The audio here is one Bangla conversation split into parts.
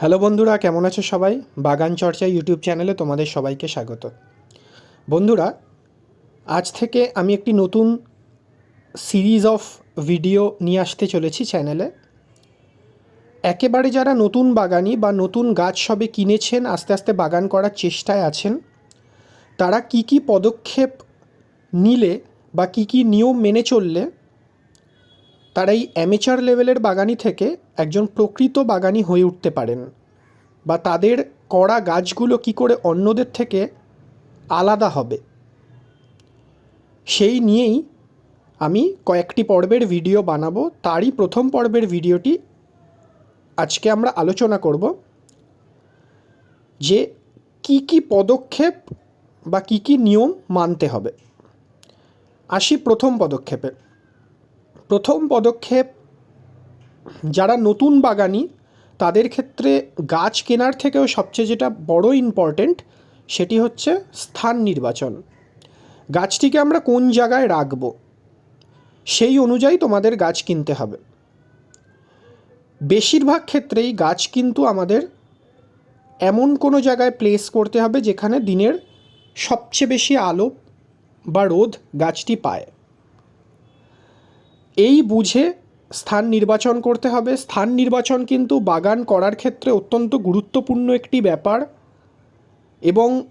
হ্যালো বন্ধুরা, কেমন আছো সবাই? বাগান চর্চা ইউটিউব চ্যানেলে তোমাদের সবাইকে স্বাগত। বন্ধুরা, আজ থেকে আমি একটি নতুন সিরিজ অফ ভিডিও নিয়ে আসতে চলেছি চ্যানেলে। একেবারে যারা নতুন বাগানি বা নতুন গাছ সবে কিনেছেন, আস্তে আস্তে বাগান করার চেষ্টায় আছেন, তারা কি কি পদক্ষেপ নিলে বা কি কি নিয়ম মেনে চললে তারা এই অ্যামেচার লেভেলের বাগানি থেকে একজন প্রকৃত বাগানি হয়ে উঠতে পারেন বা তাদের করা গাছগুলো কি করে অন্যদের থেকে আলাদা হবে। সেই নিয়েই আমি কয়েকটি পর্বের ভিডিও বানাবো। তারই প্রথম পর্বের ভিডিওটি আজকে আমরা আলোচনা করব যে কি কি পদক্ষেপ বা কি কি নিয়ম মানতে হবে। আসি প্রথম পদক্ষেপে। প্রথম পদক্ষেপ, যারা নতুন বাগানি, তাদের ক্ষেত্রে গাছ কেনার থেকেও সবচেয়ে যেটা বড় ইম্পর্টেন্ট সেটি হচ্ছে স্থান নির্বাচন। গাছটিকে আমরা কোন জায়গায় রাখব? সেই অনুযায়ী তোমাদের গাছ কিনতে হবে। বেশিরভাগ ক্ষেত্রেই গাছ কিন্তু আমাদের এমন কোনো জায়গায় প্লেস করতে হবে যেখানে দিনের সবচেয়ে বেশি আলো বা রোদ গাছটি পায়। এই বুঝে স্থান নির্বাচন করতে হবে। স্থান নির্বাচন কিন্তু বাগান করার ক্ষেত্রে অত্যন্ত গুরুত্বপূর্ণ একটি ব্যাপার এবং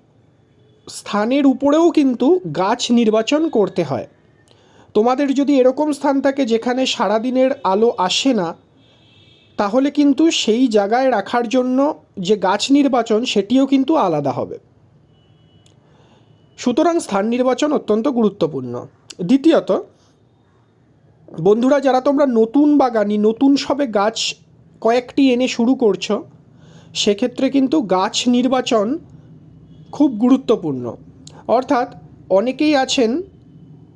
স্থানের উপরেও কিন্তু গাছ নির্বাচন করতে হয়। তোমাদের যদি এরকম স্থান থাকে যেখানে সারাদিনের আলো আসে না, তাহলে কিন্তু সেই জায়গায় রাখার জন্য যে গাছ নির্বাচন, সেটিও কিন্তু আলাদা হবে। সুতরাং স্থান নির্বাচন অত্যন্ত গুরুত্বপূর্ণ। দ্বিতীয়ত বন্ধুরা, যারা তোমরা নতুন বাগানি, নতুন সবে গাছ কয়েকটি এনে শুরু করছ, সেক্ষেত্রে কিন্তু গাছ নির্বাচন খুব গুরুত্বপূর্ণ। অর্থাৎ অনেকেই আছেন,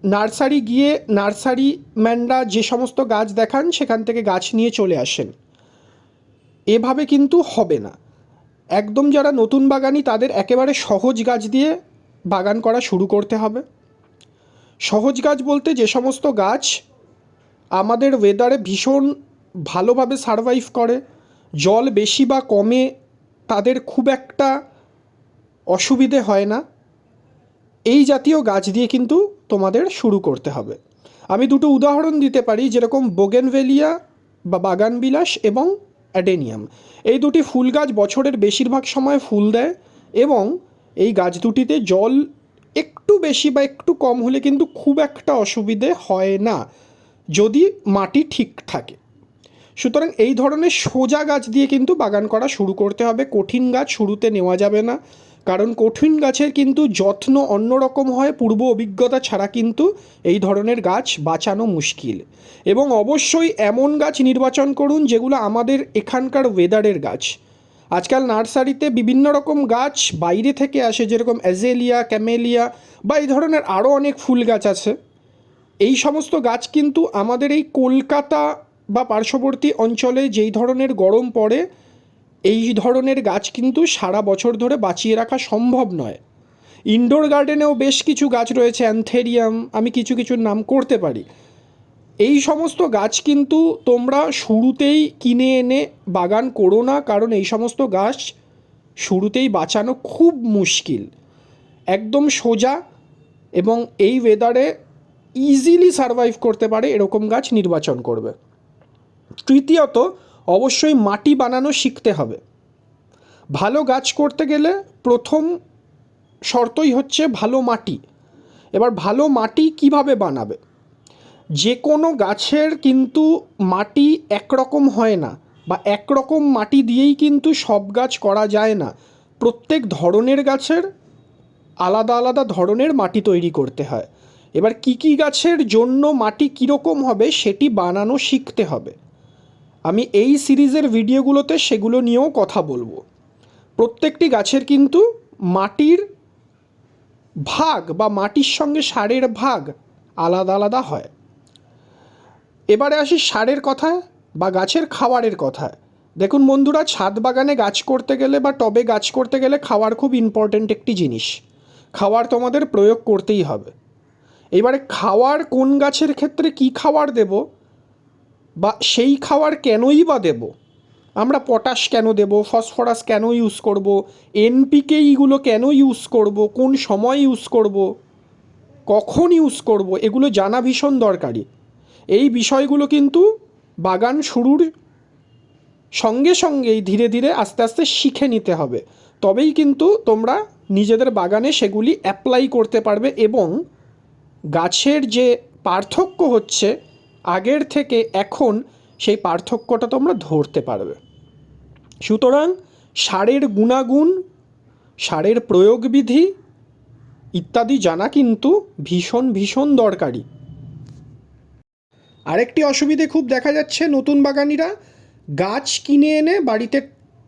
নার্সারি গিয়ে নার্সারি ম্যানরা যে সমস্ত গাছ দেখান, সেখান থেকে গাছ নিয়ে চলে আসেন। এভাবে কিন্তু হবে না। একদম যারা নতুন বাগানি, তাদের একেবারে সহজ গাছ দিয়ে বাগান করা শুরু করতে হবে। সহজ গাছ বলতে যে সমস্ত গাছ আমাদের ওয়েদারে ভীষণ ভালোভাবে সারভাইভ করে। জল বেশি বা কমে তাদের খুব একটা অসুবিধে হয় না। এই জাতীয় গাছ দিয়ে কিন্তু তোমাদের শুরু করতে হবে। আমি দুটো উদাহরণ দিতে পারি, যেরকম বোগেনভেলিয়া বা বাগানবিলাস এবং অ্যাডেনিয়াম এই দুটি ফুল গাছ বছরের বেশিরভাগ সময় ফুল দেয় এবং এই গাছ দুটিতে জল একটু বেশি বা একটু কম হলে কিন্তু খুব একটা অসুবিধে হয় না। যদি মাটি ঠিক থাকে। সুতরাং এই ধরনের সোজা গাছ দিয়ে কিন্তু বাগান করা শুরু করতে হবে। কঠিন গাছ শুরুতে নেওয়া যাবে না। কারণ কঠিন গাছের কিন্তু যত্ন অন্যরকম হয়, পূর্ব অভিজ্ঞতা ছাড়া কিন্তু এই ধরনের গাছ বাঁচানো মুশকিল। এবং অবশ্যই এমন গাছ নির্বাচন করুন যেগুলো আমাদের এখানকার ওয়েদারের গাছ। আজকাল নার্সারিতে বিভিন্ন রকম গাছ বাইরে থেকে আসে, যেরকম অ্যাজেলিয়া ক্যামেলিয়া বা এই ধরনের আরও অনেক ফুল গাছ আছে। এই সমস্ত গাছ কিন্তু আমাদের এই কলকাতা বা পার্শ্ববর্তী অঞ্চলে যেই ধরনের গরম পড়ে, এই ধরনের গাছ কিন্তু সারা বছর ধরে বাঁচিয়ে রাখা সম্ভব নয়। ইনডোর গার্ডেনেও বেশ কিছু গাছ রয়েছে অ্যান্থেরিয়াম আমি কিছু কিছু নাম করতে পারি। এই সমস্ত গাছ কিন্তু তোমরা শুরুতেই কিনে এনে বাগান করো না, কারণ এই সমস্ত গাছ শুরুতেই বাঁচানো খুব মুশকিল। একদম সোজা এবং এই ওয়েদারে ইজিলি সারভাইভ করতে পারে, এরকম গাছ নির্বাচন করবে। তৃতীয়ত, অবশ্যই মাটি বানানো শিখতে হবে। ভালো গাছ করতে গেলে প্রথম শর্তই হচ্ছে ভালো মাটি। এবার ভালো মাটি কীভাবে বানাবে? যে কোনো গাছের কিন্তু মাটি একরকম হয় না বা একরকম মাটি দিয়েই কিন্তু সব গাছ করা যায় না। প্রত্যেক ধরনের গাছের আলাদা আলাদা ধরনের মাটি তৈরি করতে হয়। এবার কী কী গাছের জন্য মাটি কীরকম হবে সেটি বানানো শিখতে হবে। আমি এই সিরিজের ভিডিওগুলোতে সেগুলো নিয়েও কথা বলব। প্রত্যেকটি গাছের কিন্তু মাটির ভাগ বা মাটির সঙ্গে সারের ভাগ আলাদা আলাদা হয়। এবারে আসি সারের কথায় বা গাছের খাবারের কথায় দেখুন বন্ধুরা, ছাদ বাগানে গাছ করতে গেলে বা টবে গাছ করতে গেলে খাওয়ার খুব ইম্পর্ট্যান্ট একটি জিনিস। খাওয়ার তোমাদের প্রয়োগ করতেই হবে। এবারে খাওয়ার কোন গাছের ক্ষেত্রে কি খাওয়ার দেব? বা সেই খাওয়ার কেনই বা দেব? আমরা পটাশ কেন দেব? ফসফরাস কেন ইউজ করব? এনপিকে এইগুলো কেন ইউজ করব? কোন সময় ইউজ করব? কখন ইউজ করব? এগুলো জানা ভীষণ দরকারি। এই বিষয়গুলো কিন্তু বাগান শুরুর সঙ্গে সঙ্গেই ধীরে ধীরে আস্তে আস্তে শিখে নিতে হবে। তবেই কিন্তু তোমরা নিজেদের বাগানে সেগুলি অ্যাপ্লাই করতে পারবে এবং গাছের যে পার্থক্য হচ্ছে, আগের থেকে এখন সেই পার্থক্যটা তোমরা ধরতে পারবে। সুতরাং সারের গুণাগুণ, সারের প্রয়োগবিধি ইত্যাদি জানা কিন্তু ভীষণ ভীষণ দরকারি। আরেকটি অসুবিধে খুব দেখা যাচ্ছে নতুন বাগানিরা, গাছ কিনে এনে বাড়িতে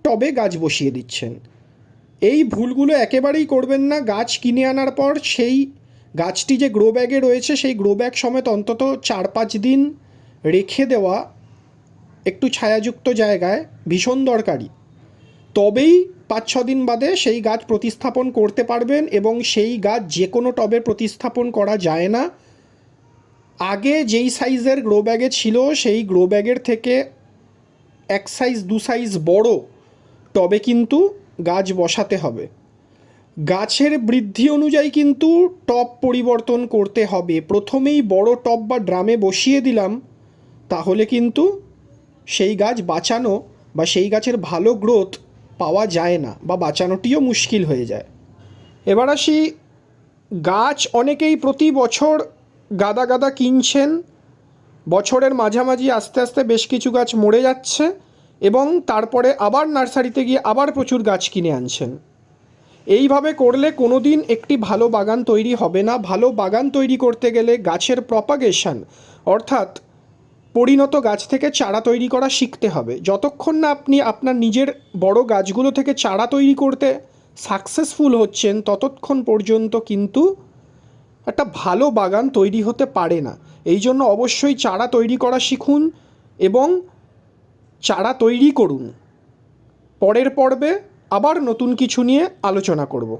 টবে গাছ বসিয়ে দিচ্ছেন। এই ভুলগুলো একেবারেই করবেন না, গাছ কিনে আনার পর সেই গাছটি যে গ্রো ব্যাগে রয়েছে, সেই গ্রো ব্যাগ সমেত অন্তত চার পাঁচ দিন রেখে দেওয়া একটু ছায়াযুক্ত জায়গায় ভীষণ দরকারি। তবেই পাঁচ ছ দিন বাদে সেই গাছ প্রতিস্থাপন করতে পারবেন এবং সেই গাছ যে কোনো টবে প্রতিস্থাপন করা যায় না। আগে যেই সাইজের গ্রো ব্যাগে ছিল, সেই গ্রো ব্যাগের থেকে এক সাইজ, দু সাইজ বড় টবে কিন্তু গাছ বসাতে হবে। গাছের বৃদ্ধি অনুযায়ী কিন্তু টব পরিবর্তন করতে হবে। প্রথমেই বড় টব বা ড্রামে বসিয়ে দিলাম, তাহলে কিন্তু সেই গাছ বাঁচানো বা সেই গাছের ভালো গ্রোথ পাওয়া যায় না বা বাঁচানোটিও মুশকিল হয়ে যায়। এবার আসি, গাছ অনেকেই প্রতি বছর গাদা গাদা কিনছেন। বছরের মাঝামাঝি আস্তে আস্তে বেশ কিছু গাছ মরে যাচ্ছে এবং তারপরে আবার নার্সারিতে গিয়ে আবার প্রচুর গাছ কিনে আনছেন। এইভাবে করলে কোনো দিন একটি ভালো বাগান তৈরি হবে না। ভালো বাগান তৈরি করতে গেলে গাছের প্রপাগেশন অর্থাৎ পরিণত গাছ থেকে চারা তৈরি করা শিখতে হবে। যতক্ষণ না আপনি আপনার নিজের বড় গাছগুলো থেকে চারা তৈরি করতে সাকসেসফুল হচ্ছেন, ততক্ষণ পর্যন্ত কিন্তু একটা ভালো বাগান তৈরি হতে পারে না। এই জন্য অবশ্যই চারা তৈরি করা শিখুন এবং চারা তৈরি করুন। পরের পর্বে আবার নতুন কিছু নিয়ে আলোচনা করব।